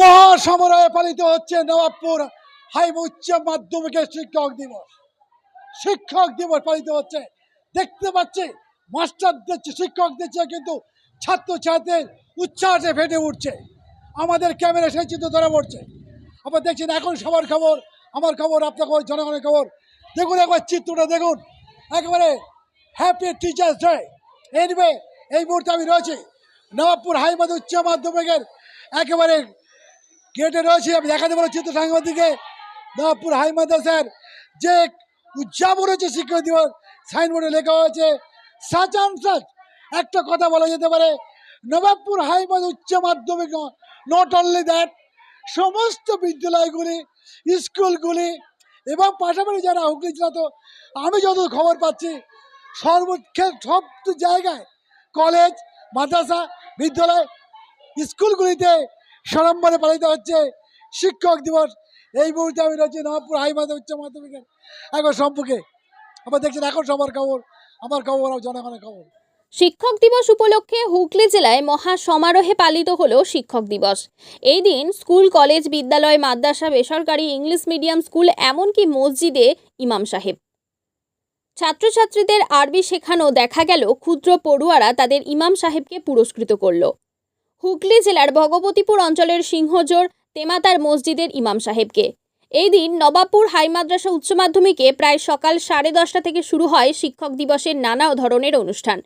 মহাসমরায় পালিত হচ্ছে নবাবপুর হাই উচ্চ মাধ্যমিকের শিক্ষক দিবস। শিক্ষক দিবস পালিত হচ্ছে। দেখতে পাচ্ছি, মাস্টার দিচ্ছে, শিক্ষক দিচ্ছে, কিন্তু ছাত্রছাত্রীদের উচ্ছ্বাসে ফেটে উঠছে। আমাদের ক্যামেরা সেই চিত্র ধরা পড়ছে। আবার দেখছেন, এখন সবার খবর, আমার খবর, আপনার খবর, জনগণের খবর। দেখুন একবার চিত্রটা, দেখুন। একেবারে হ্যাপি টিচার্স ডে এনিওয়ে এই মুহূর্তে আমি রয়েছি নবাবপুর হাইমাদ উচ্চ মাধ্যমিকের একেবারে গেটে রয়েছে, আমি দেখাতে পারছি চিত্র সাংবাদিকে নবাবপুর হাই মাদ্রাসার যে উদযাপন হয়েছে শিক্ষক দিবস, সাইনবোর্ডে লেখা হয়েছে অ্যান্ড সাচ একটা কথা বলা যেতে পারে, নবাবপুর হাইমাদ উচ্চ মাধ্যমিক নট অনলি দ্যাট সমস্ত বিদ্যালয়গুলি, স্কুলগুলি এবং পাশাপাশি যারা হুগলি জেলা তো, আমি যত খবর পাচ্ছি সর্বক্ষে সব জায়গায় কলেজ মাদ্রাসা, বিদ্যালয়, স্কুলগুলিতে সরম্বরে পালিত হচ্ছে শিক্ষক দিবস। এই মুহূর্তে আমি রয়েছি নবাবপুর হাই মাধ্যমিক উচ্চ মাধ্যমিকের এখন সম্পর্কে আবার দেখছেন এখন সবার খবর, আমার খবর আর জনগণের খবর। শিক্ষক দিবস উপলক্ষে হুগলি জেলায় মহা সমারোহে পালিত হলো শিক্ষক দিবস। এই দিন স্কুল, কলেজ, বিদ্যালয়, মাদ্রাসা, বেসরকারি, ইংলিশ মিডিয়াম স্কুল, এমনকি মসজিদে ইমাম সাহেব। ছাত্রছাত্রীদের আরবি শেখানো দেখা গেল, ক্ষুদ্র পড়ুয়ারা তাদের ইমাম সাহেবকে পুরস্কৃত করল। হুগলি জেলার ভগবতীপুর অঞ্চলের সিংহজোর তেমাতার মসজিদের ইমাম সাহেবকে। এই দিন নবাবপুর হাই মাদ্রাসা উচ্চ মাধ্যমিকে প্রায় সকাল সাড়ে দশটা থেকে শুরু হয় শিক্ষক দিবসের নানা ধরনের অনুষ্ঠান।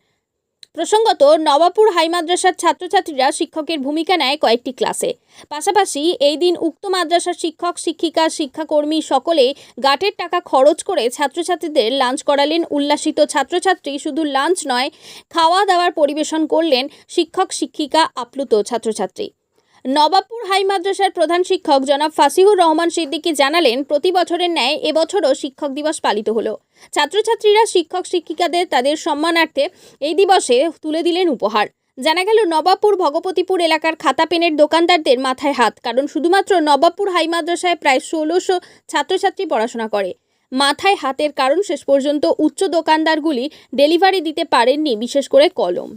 প্রসঙ্গত, নবাবপুর হাই মাদ্রাসার ছাত্রছাত্রীরা শিক্ষকের ভূমিকা নেয় কয়েকটি ক্লাসে। পাশাপাশি, এই দিন উক্ত মাদ্রাসার শিক্ষক, শিক্ষিকা, শিক্ষাকর্মী সকলে গাটের টাকা খরচ করে ছাত্রছাত্রীদের লাঞ্চ করালেন। উল্লাসিত ছাত্রছাত্রী শুধু লাঞ্চ নয় খাওয়া দাওয়ার পরিবেশন করলেন শিক্ষক, শিক্ষিকা, আপ্লুত ছাত্রছাত্রী। নবাবপুর হাই মাদ্রাসার প্রধান শিক্ষক জনাব ফাসিহুর রহমান সিদ্দিকী জানালেন প্রতি বছরের ন্যায় এবছরও শিক্ষক দিবস পালিত হলো। ছাত্রছাত্রীরা, শিক্ষক শিক্ষিকাদের তাদের সম্মানার্থে এই দিবসে তুলে দিলেন উপহার। জানা গেল, নবাবপুর ভগবতীপুর এলাকার খাতা পেনের দোকানদারদের মাথায় হাত, কারণ শুধুমাত্র নবাবপুর হাই মাদ্রাসায় প্রায় ষোলোশো ছাত্রছাত্রী পড়াশোনা করে। মাথায় হাতের কারণ শেষ পর্যন্ত উচ্চ দোকানদারগুলি ডেলিভারি দিতে পারেননি, বিশেষ করে কলম।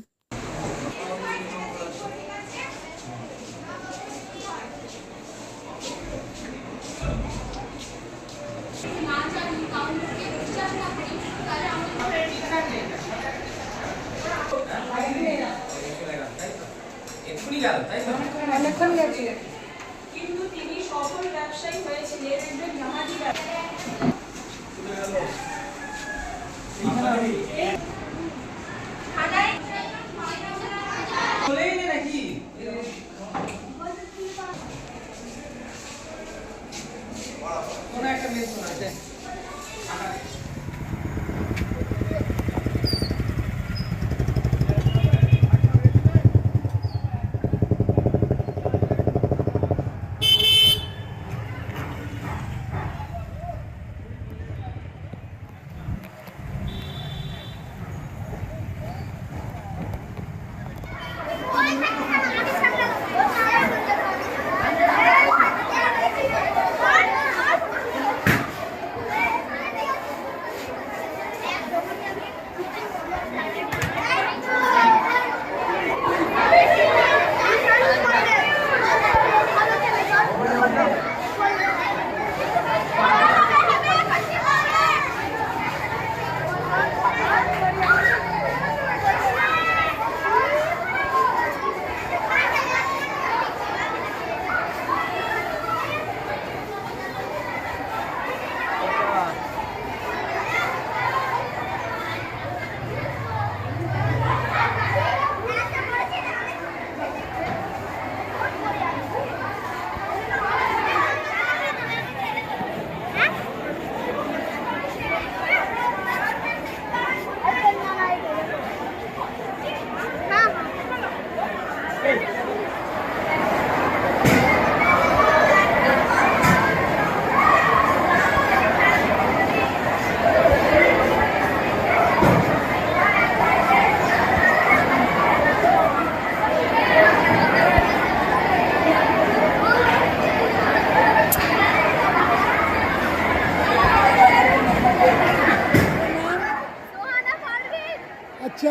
Hey.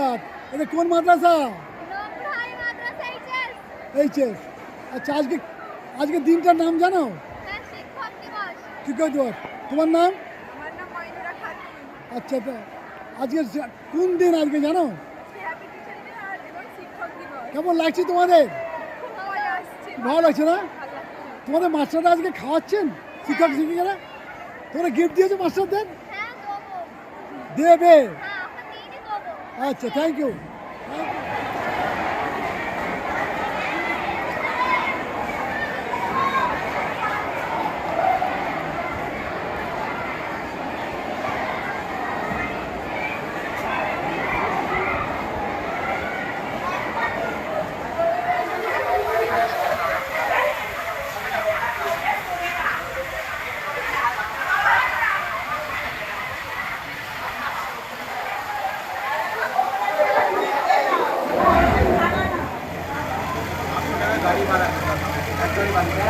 আচ্ছা এটা কোন মাদ্রাসা? এইচএস। এইচএস। আচ্ছা আজকে আজকে দিনটার নাম জানো? হ্যাঁ শিক্ষক দিবস। তোমার নাম? আমার নাম ময়নুরা খাতুন। আচ্ছা তা আজকে কোন দিন আজকে জানো? কেমন লাগছে তোমাদের? ভালো লাগছে না? তোমাদের মাস্টাররা আজকে খাওয়াচ্ছেন? শিক্ষক শিক্ষিকারা? তোমরা গিফট দিয়েছ মাস্টারদের? হ্যাঁ দেবো দেবে হ্যাঁ আমরা দিনই দেবো আচ্ছা থ্যাংক ইউ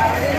আমার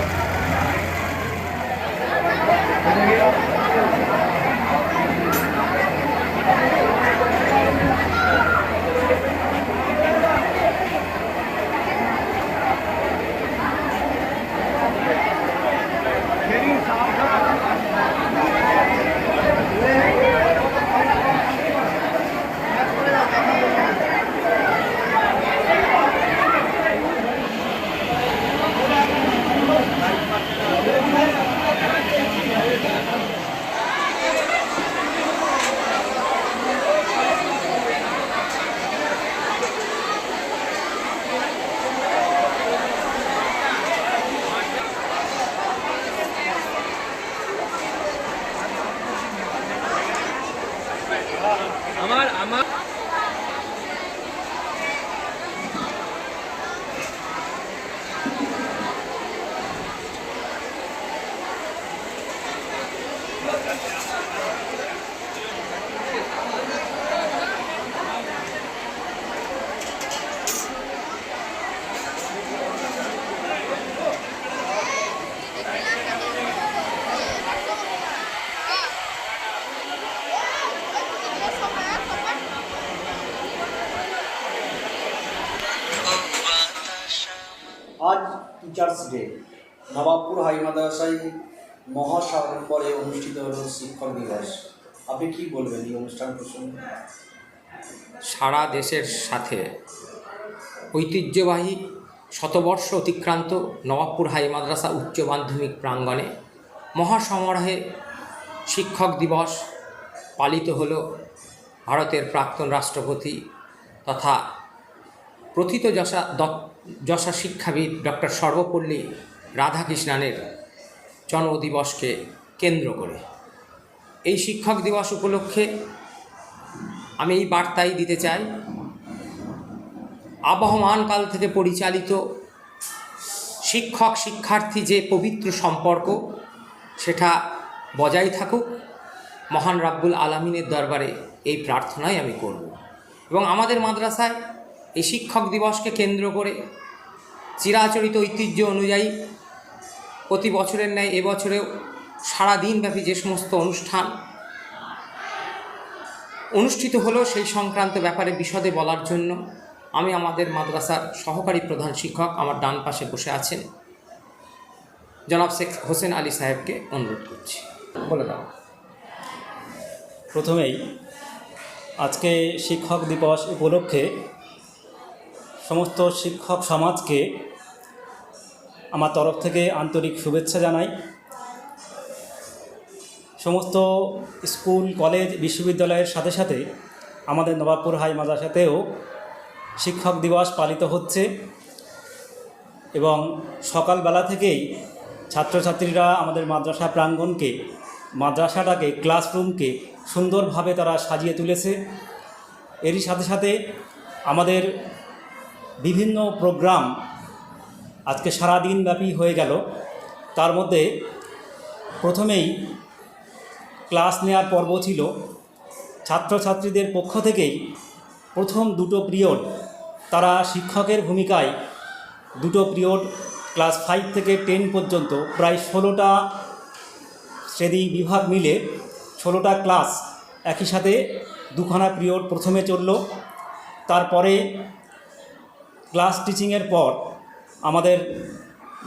ডে নবাবপুর হাই মাদ্রাসায় মহাসাগর অনুষ্ঠিত হল শিক্ষক দিবস। আপনি কি বলবেন এই অনুষ্ঠান প্রসঙ্গে? সারা দেশের সাথে ঐতিহ্যবাহী শতবর্ষ অতিক্রান্ত নবাবপুর হাই মাদ্রাসা উচ্চ মাধ্যমিক প্রাঙ্গণে মহাসমারোহে শিক্ষক দিবস পালিত হল ভারতের প্রাক্তন রাষ্ট্রপতি তথা প্রথিত যশা দত্ত যশা শিক্ষাবিদ ডক্টর সর্বপল্লী রাধাকৃষ্ণানের জন্মদিবসকে কেন্দ্র করে। এই শিক্ষক দিবস উপলক্ষে আমি এই বার্তাই দিতে চাই। আবহমান কাল থেকে পরিচালিত শিক্ষক শিক্ষার্থী যে পবিত্র সম্পর্ক, সেটা বজায় থাকুক। মহান রাব্বুল আলমিনের দরবারে এই প্রার্থনাই আমি করব। এবং আমাদের মাদ্রাসায় এই শিক্ষক দিবসকে কেন্দ্র করে চিরাচরিত ঐতিহ্য অনুযায়ী প্রতি বছরের ন্যায় এবছরেও সারা দিনব্যাপী যে সমস্ত অনুষ্ঠান অনুষ্ঠিত হলো, সেই সংক্রান্ত ব্যাপারে বিশদে বলার জন্য আমি আমাদের মাদ্রাসার সহকারী প্রধান শিক্ষক আমার ডান পাশে বসে আছেন। জনাব শেখ হোসেন আলী সাহেবকে অনুরোধ করছি। বলে দাও। প্রথমেই আজকে শিক্ষক দিবস উপলক্ষে সমস্ত শিক্ষক সমাজকে আমার তরফ থেকে আন্তরিক শুভেচ্ছা জানাই। সমস্ত স্কুল, কলেজ, বিশ্ববিদ্যালয়ের সাথে সাথে আমাদের নবাবপুর হাই মাদ্রাসাতেও শিক্ষক দিবস পালিত হচ্ছে এবং সকালবেলা থেকেই ছাত্রছাত্রীরা আমাদের মাদ্রাসা প্রাঙ্গণকে মাদ্রাসাটাকে, ক্লাসরুমকে সুন্দরভাবে তারা সাজিয়ে তুলেছে। এরই সাথে সাথে আমাদের বিভিন্ন প্রোগ্রাম আজকে সারাদিন ব্যাপী হয়ে গেল। তার মধ্যে প্রথমেই ক্লাস নেওয়ার পর্ব ছিল। ছাত্রছাত্রীদের পক্ষ থেকেই প্রথম দুটো পিরিয়ড, তারা শিক্ষকের ভূমিকায় দুটো পিরিয়ড, ক্লাস ফাইভ থেকে টেন পর্যন্ত, প্রায় ষোলোটা শ্রেণি বিভাগ মিলে ষোলোটা ক্লাস একই সাথে দুখানা পিরিয়ড প্রথমে চলল। তারপরে ক্লাস টিচিংয়ের পর আমাদের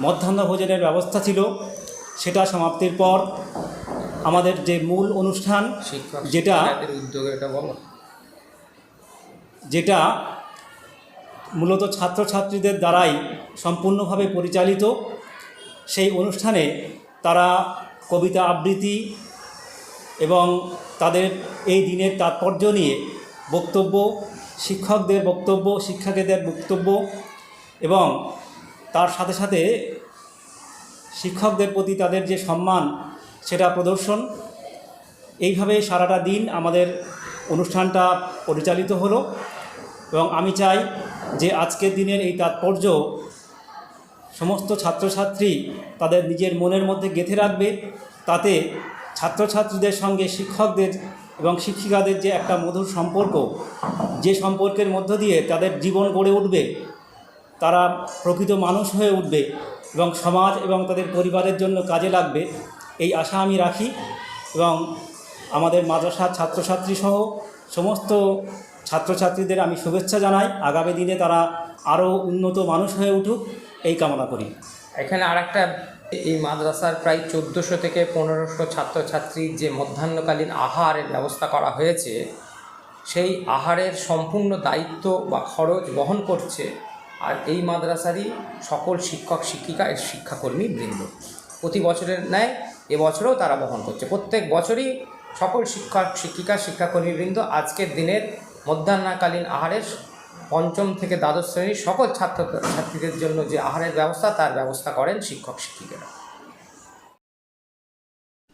মধ্যাহ্ন ভোজনের ব্যবস্থা ছিল। সেটা সমাপ্তির পর আমাদের যে মূল অনুষ্ঠান যেটা যেটা মূলত ছাত্রছাত্রীদের দ্বারাই সম্পূর্ণভাবে পরিচালিত সেই অনুষ্ঠানে তারা কবিতা আবৃত্তি এবং তাদের এই দিনের তাৎপর্য নিয়ে বক্তব্য শিক্ষকদের বক্তব্য শিক্ষাকেদের বক্তব্য এবং তার সাথে সাথে শিক্ষকদের প্রতি তাদের যে সম্মান, সেটা প্রদর্শন। এইভাবে সারাটা দিন আমাদের অনুষ্ঠানটা পরিচালিত হলো এবং আমি চাই যে আজকের দিনের এই তাৎপর্য সমস্ত ছাত্রছাত্রী তাদের নিজের মনের মধ্যে গেঁথে রাখবে। তাতে ছাত্রছাত্রীদের সঙ্গে শিক্ষকদের এবং শিক্ষিকাদের যে একটা মধুর সম্পর্ক যে সম্পর্কের মধ্য দিয়ে তাদের জীবন গড়ে উঠবে, তারা প্রকৃত মানুষ হয়ে উঠবে এবং সমাজ এবং তাদের পরিবারের জন্য কাজে লাগবে, এই আশা আমি রাখি এবং আমাদের মাদ্রাসার ছাত্রছাত্রী সহ সমস্ত ছাত্রছাত্রীদের আমি শুভেচ্ছা জানাই। আগামী দিনে তারা আরও উন্নত মানুষ হয়ে উঠুক, এই কামনা করি। এখানে আর একটা এই মাদ্রাসার প্রায় চোদ্দোশো থেকে পনেরোশো ছাত্রছাত্রীর যে মধ্যাহ্নকালীন আহারের ব্যবস্থা করা হয়েছে সেই আহারের সম্পূর্ণ দায়িত্ব বা খরচ বহন করছে আর এই মাদ্রাসারই সকল শিক্ষক, শিক্ষিকা, এর শিক্ষাকর্মী বৃন্দ। প্রতি বছরের ন্যায় এবছরেও তারা বহন করছে। প্রত্যেক বছরই সকল শিক্ষক, শিক্ষিকা শিক্ষাকর্মীবৃন্দ আজকের দিনের মধ্যাহ্নকালীন আহারের পঞ্চম থেকে দ্বাদশ শ্রেণির সকল ছাত্র ছাত্রীদের জন্য যে আহারের ব্যবস্থা, তার ব্যবস্থা করেন শিক্ষক, শিক্ষিকারা।